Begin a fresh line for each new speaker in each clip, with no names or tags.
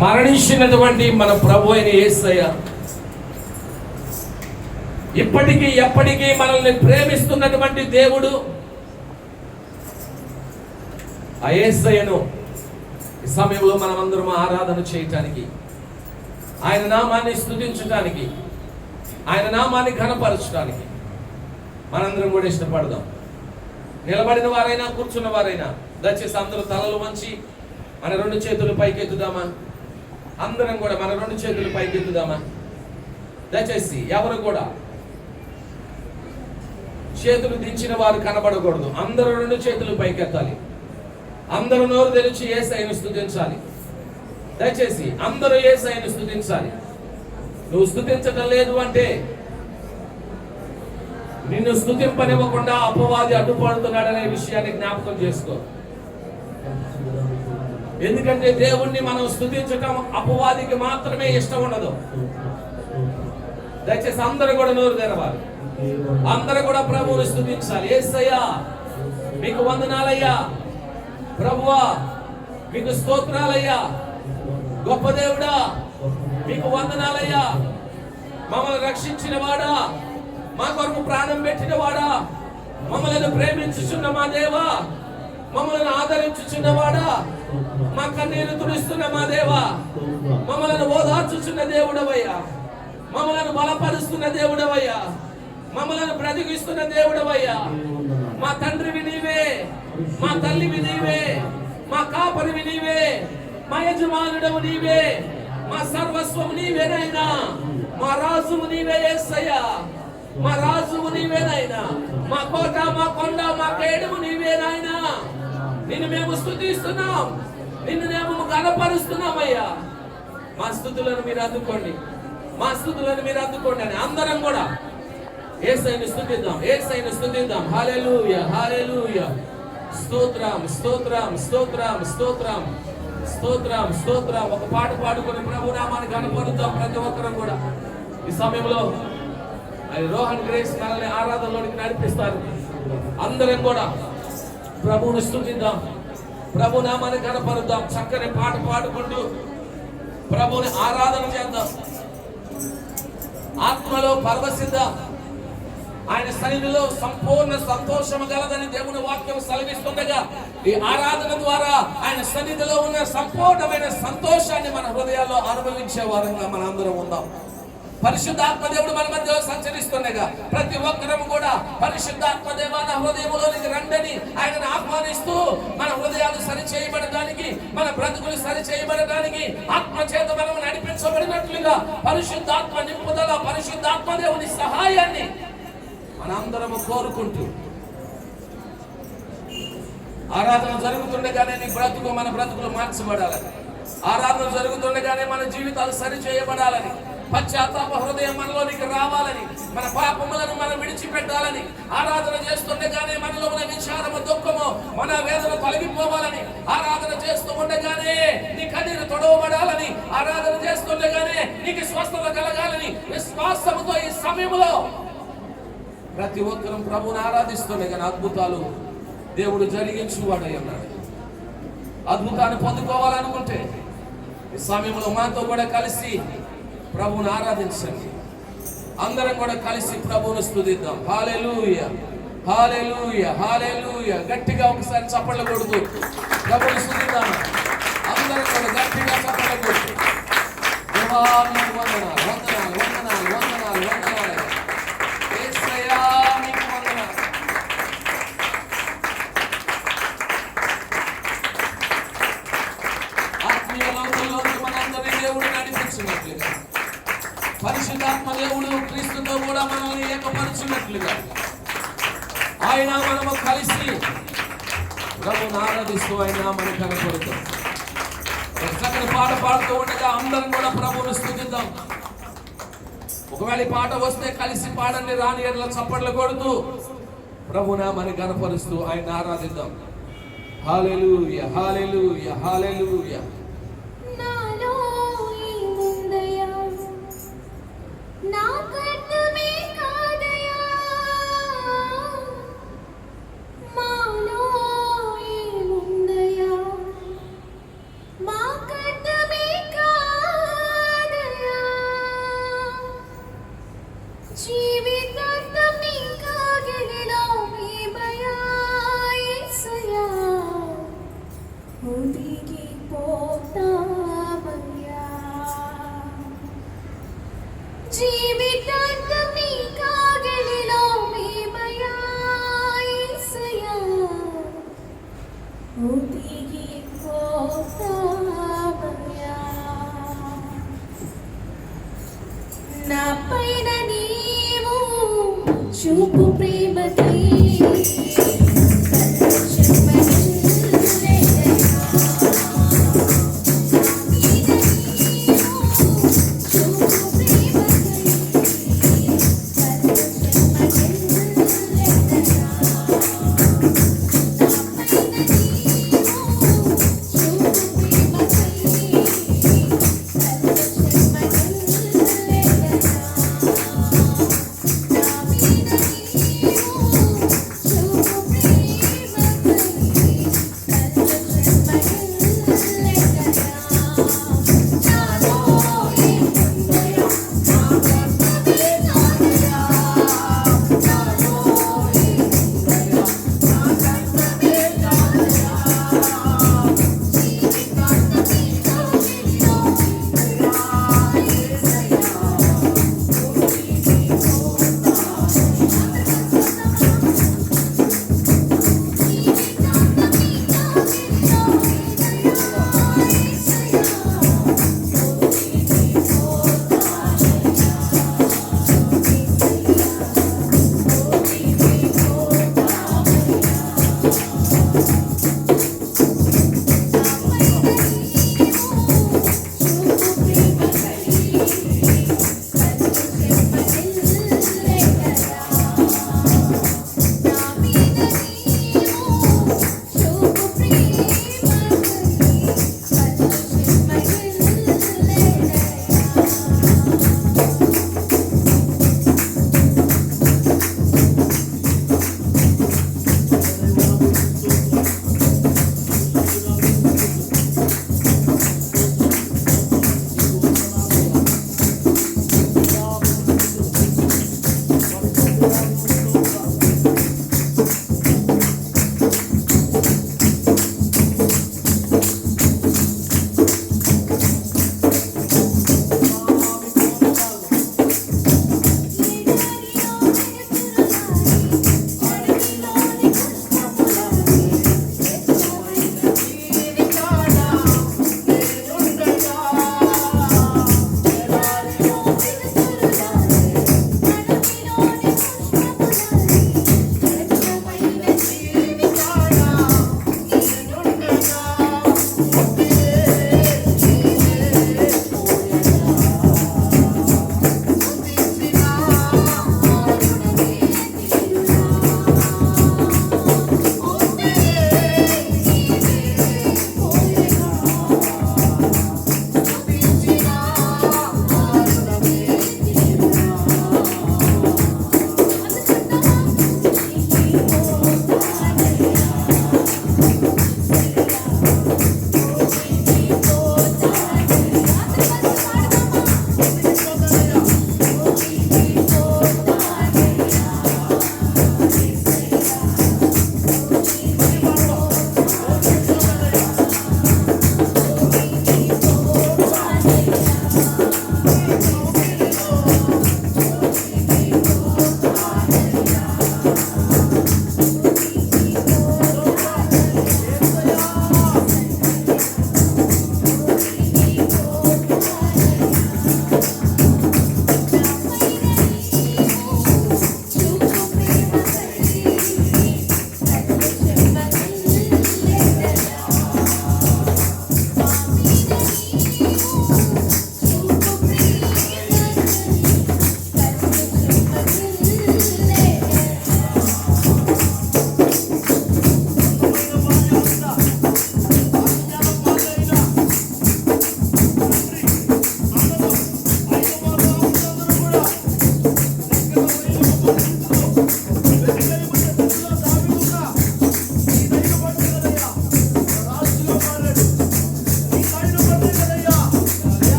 మరణించినటువంటి మన ప్రభు అయిన ఏసయ్య ఇప్పటికీ ఎప్పటికీ మనల్ని ప్రేమిస్తున్నటువంటి దేవుడు ఆ ఏసయ్యను ఈ సమయంలో మనమందరం ఆరాధన చేయటానికి ఆయన నామాన్ని స్థుతించడానికి ఆయన నామాన్ని ఘనపరచడానికి మనందరం కూడా ఇష్టపడదాం. నిలబడిన వారైనా కూర్చున్న వారైనా దయచేసి అందరూ తలలు వంచి మన రెండు చేతులు పైకెత్తుదామా? అందరం కూడా మన రెండు చేతులు పైకెత్తుదామా? దయచేసి ఎవరు కూడా చేతులు దించిన వారు కనబడకూడదు. అందరూ రెండు చేతులు పైకెత్తాలి. అందరూ నోరు తెరిచి ఏ సైను స్థుతించాలి దయచేసి అందరూ ఏ సైను స్థుతించాలి నువ్వు స్థుతించటం లేదు అంటే నిన్ను స్థుతింపనివ్వకుండా అపవాది అడ్డుపడుతున్నాడనే విషయాన్ని జ్ఞాపకం చేసుకో. ఎందుకంటే దేవుణ్ణి మనం స్థుతించటం అపవాదికి మాత్రమే ఇష్టం ఉండదు. దయచేసి అందరూ కూడా నోరు తెరవాలి. అందరూ కూడా ప్రభువుని స్థుతించాలి. ఏసయ్యా మీకు వందనాలయ్యా. ప్రభువా మీకు స్తోత్రాలయ్యా. గొప్ప దేవుడా మీకు వందనాలయ్యా. మమ్మల్ని రక్షించిన వాడా మా కొరకు ప్రాణం పెట్టిన వాడా మమ్మల్ని ప్రేమించుచున్న మా దేవా మమ్మల్ని ఆదరించుచున్నవాడా మా కన్నీరు తుడుస్తున్న మా దేవా మమ్మల్ని ఓదార్చుచున్న దేవుడవయ్యా. మమ్మలను బలపరుస్తున్న దేవుడవయ్యా. మమ్మలను బ్రతికిస్తున్న దేవుడవయ్యా. మా తండ్రివి నీవే మా తల్లివి నీవే మా కాపరివి నీవే మా యజమానుడవు నీవే మా సర్వస్వము నీవేనైనా మా రాజువు నీవే యేసయ్యా మా రాజువు నీవేనైనా మా కోట మా కొండ మా పేడము నీవేనాయనా నిన్ను మేము స్థుతిస్తున్నాం నిన్ను మేము గనపరుస్తున్నామయ్యా మా స్థుతులను మీరు అందుకోండి. మా స్థుతులను మీరు అందుకోండి అని అందరం కూడా ఏసైని స్థుతిద్దాం ఏసైని స్థుతిద్దాం హాలెలూయ హాలెలూయ స్తోత్రం స్తోత్రం స్తోత్రం స్తోత్రం. స్తోత్రం స్తోత్రం. ఒక పాట పాడుకొని ప్రభు నామాన్ని కనపరుద్దాం ప్రతి ఒక్కరం కూడా. ఈ సమయంలో అది రోహన్ గ్రేస్ మనల్ని ఆరాధనలోనికి నడిపిస్తారు. అందరం కూడా ప్రభువుని స్థుతిద్దాం. ప్రభు నామాన్ని కనపరుద్దాం చక్కని పాట పాడుకుంటూ ప్రభుని ఆరాధన చేద్దాం. ఆత్మలో పరవశిద్దాం. ఆయన సన్నిధిలో సంపూర్ణ సంతోషం గలదని దేవుని వాక్యం సెలవిస్తుండగా ఈ ఆరాధన ద్వారా ఆయన సన్నిధిలో ఉన్న సంపూర్ణమైన సంతోషాన్ని మన హృదయాల్లో అనుభవించే వారంగా మనందరం ఉందాం. పరిశుద్ధాత్మ దేవుడు మన మధ్యలో సంచరిస్తుండగా ప్రతి ఒక్కరం కూడా పరిశుద్ధాత్మ దేవ నా హృదయంలోనికి రండని ఆయనను ఆహ్వానిస్తూ మన హృదయాలు సరి చేయబడడానికి మన బ్రతుకులు సరి చేయబడడానికి ఆత్మ చేత మనం నడిపించబడినట్లుగా పరిశుద్ధాత్మ నింపుదల పరిశుద్ధాత్మ దేవుని సహాయాన్ని మనందరము కోరుకుంటూ ఆరాధన జరుగుతుండగానే నీ బ్రతుకు మన బ్రతుకులు మార్చబడాలని ఆరాధన జరుగుతుండగానే మన జీవితాలు సరి చేయబడాలని పశ్చాత్తాప హృదయం మనలోనికి రావాలని మన పాపములను మనం విడిచిపెట్టాలని ఆరాధన చేస్తుండగానే మనలో ఉన్న విచారము దుఃఖము మన వేదన తొలగిపోవాలని ఆరాధన చేస్తూ ఉండగానే నీ కన్నీరు తొడవబడాలని ఆరాధన చేస్తుండగానే నీకు స్వస్థత కలగాలని విశ్వాసముతో ఈ సమయంలో ప్రతి ఒక్కరూ ప్రభుని ఆరాధిస్తుండే కానీ అద్భుతాలు దేవుడు జరిగించువాడై అన్నాడు అద్భుతాన్ని పొందుకోవాలనుకుంటే ఈ సమయంలో మాతో కూడా కలిసి ప్రభువుని ఆరాధించండి. అందరం కూడా కలిసి ప్రభువును స్తుతిద్దాం హాలెలూయ హాలెలూయ హాలెలూయ గట్టిగా ఒకసారి చప్పట్లు కొడుతూ ప్రభువుని స్తుతిద్దాం అందరం కూడా గట్టిగా చప్పట్లు కొడుతూ. వందన పరిశుద్ధాత్మ దేవుడు క్రీస్తుతో కూడా మనల్ని ఏకపరిచినట్లుగా ఆయన మనము కలిసి ప్రభుని ఆరాధిస్తూ ఆయన మనం కనపడుతాం ఒక చక్కని పాట పాడుతూ ఉండగా అందరం కూడా ప్రభువును స్థుతిద్దాం. ఒకవేళ ఈ పాట వస్తే కలిసి పాడండి రాని ఎడల చప్పట్లు కొడుతూ ప్రభునా మన కనపరుస్తూ ఆయన ఆరాధిద్దాం.
హాలెలు యహాలెలు యహాలెలు యహ చూపు ప్రేమకి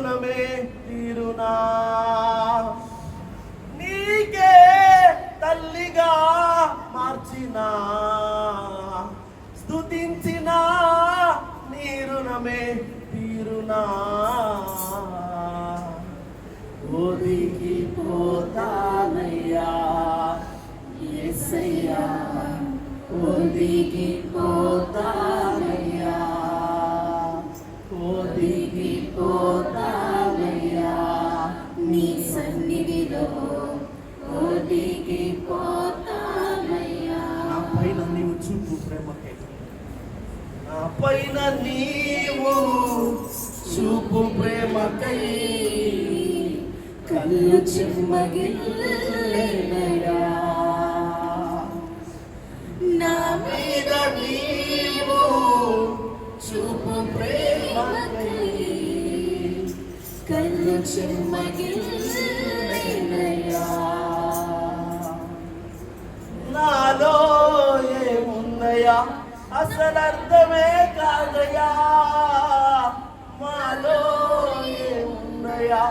రుణమే తీరునా. నీకే తల్లిగా మార్చిన. స్థుతించిన నీ రుణమే తీరునా. ఓదికి పోతానయ్యా ఎస్సయ్యా
ఓదికి
పోతా పైన నీవు చూపు ప్రేమకై
కళ్ళు చెమ్మగిల్లెనయా నా
మీద నీవు చూపు ప్రేమకై
కళ్ళు చెమ్మగిల్లెనయా
असल अर्थ में का गया। मालो ये नया।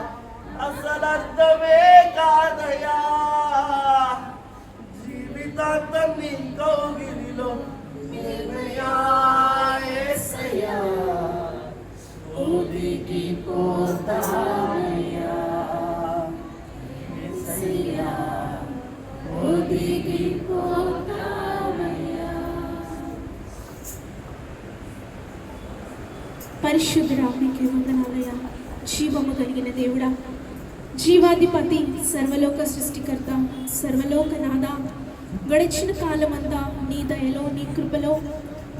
असल अर्थ में का गया। जीवित तो गिर लो। नया निर्णया
की पोता
పరిశుద్ధుడా మీకే వందనాలయ జీవము కలిగిన దేవుడా జీవాధిపతి సర్వలోక సృష్టికర్త సర్వలోక నాథ గడిచిన కాలమంతా నీ దయలో నీ కృపలో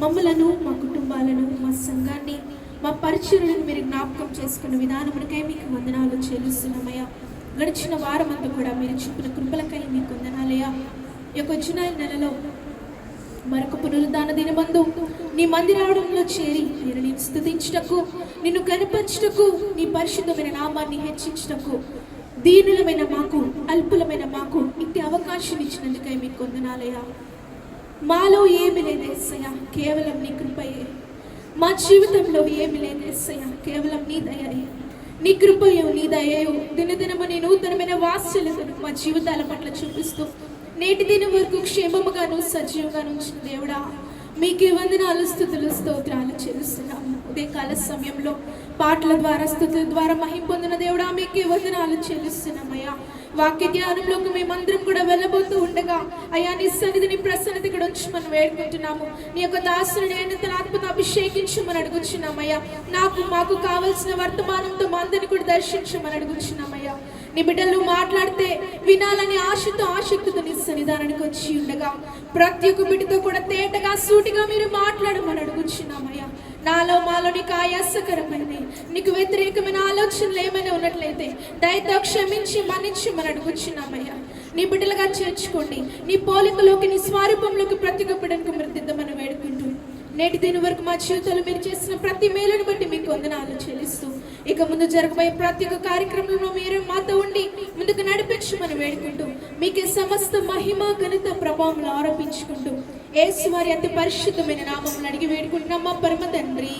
మమ్మలను మా కుటుంబాలను మా సంఘాన్ని మా పరిచయలను మీరు జ్ఞాపకం చేసుకున్న విధానమునికై మీకు వందనాలు చెల్లిస్తున్నామయ్యా. గడిచిన వారం అంతా కూడా మీరు చూపిన కృపలకై మీకు వందనాలయ్యా. యొక్క జులై నెలలో మరొక పునరుద్ధాన దినమందు నీ మందిరావడంలో చేరి నేను నేను స్థుతించుటకు నిన్ను కనపరచుటకు నీ పరిశుద్ధమైన నామాన్ని హెచ్చించటకు దీనులమైన మాకు అల్పులమైన మాకు ఇంటి అవకాశం ఇచ్చినందుకై మీకు కొందనాలయా మాలో ఏమి లేదు కేవలం నీ కృపయే. మా జీవితంలో ఏమి లేదు కేవలం నీ దయయే. నీ కృపయో నీ దయయో. దినదినము నీ నూతనమైన వాత్సల్యతను మా జీవితాల పట్ల చూపిస్తూ నేటి దినం వరకు క్షేమముగాను సజీవంగాను ఉంచిన దేవుడా మీకే వందనాలు స్థుతులు స్తోత్రాలు చెల్లిస్తున్నాము ఉదయకాల సమయంలో పాటల ద్వారా స్థుతుల ద్వారా మహిం పొందిన దేవుడా మీకే వందనాలు చెల్లిస్తున్నామయ్యా వాక్య ధ్యానంలోకి మేమందరం కూడా వెళ్ళబోతూ ఉండగా అయ్యా నీ సన్నిధిని ప్రసన్నత ఇక్కడ వచ్చి మనం వేడుకుంటున్నాము. నీ యొక్క దాసుని అయిన తన ఆత్మతో అభిషేకించమని అడుగుచున్నామయ్యా నాకు మాకు కావలసిన వర్తమానంతో మా అందరిని కూడా దర్శించమని అడుగుచున్నామయ్యా నీ బిడ్డలు మాట్లాడితే వినాలని ఆశతో ఆసక్తితో నీ సన్నిధానానికి వచ్చి ఉండగా ప్రతి ఒక్క బిడ్డతో కూడా తేటగా సూటిగా మీరు మాట్లాడమని అడుగుచున్నామయ్యా. నాలో మాలో నీకు ఆయాసకరమైనవి నీకు వ్యతిరేకమైన ఆలోచనలు ఏమైనా ఉన్నట్లయితే దయతో క్షమించి మన్నించమని అడుగుచున్నామయ్యా. నీ బిడ్డలుగా చేర్చుకోండి. నీ పోలికలోకి నీ స్వరూపంలోకి ప్రతి ఒక్క బిడ్డకు మీరు దిద్దమని వేడుకుంటూ నేటి దీని వరకు మా జీవితంలో మీరు చేసిన ప్రతి మేలును బట్టి మీకు వందనాలు చెల్లిస్తూ ఇక ముందు జరగబోయే ప్రతి ఒక్క కార్యక్రమంలో మీరు మాతో ఉండి ముందుకు నడిపించమని వేడుకుంటూ మీకే సమస్త మహిమ ఘనత ప్రభావం ఆరోపించుకుంటూ ఏసు వారి అతి పరిశుద్ధమైన నామములు అడిగి వేడుకుంటున్నాం. మా పరమ తండ్రి.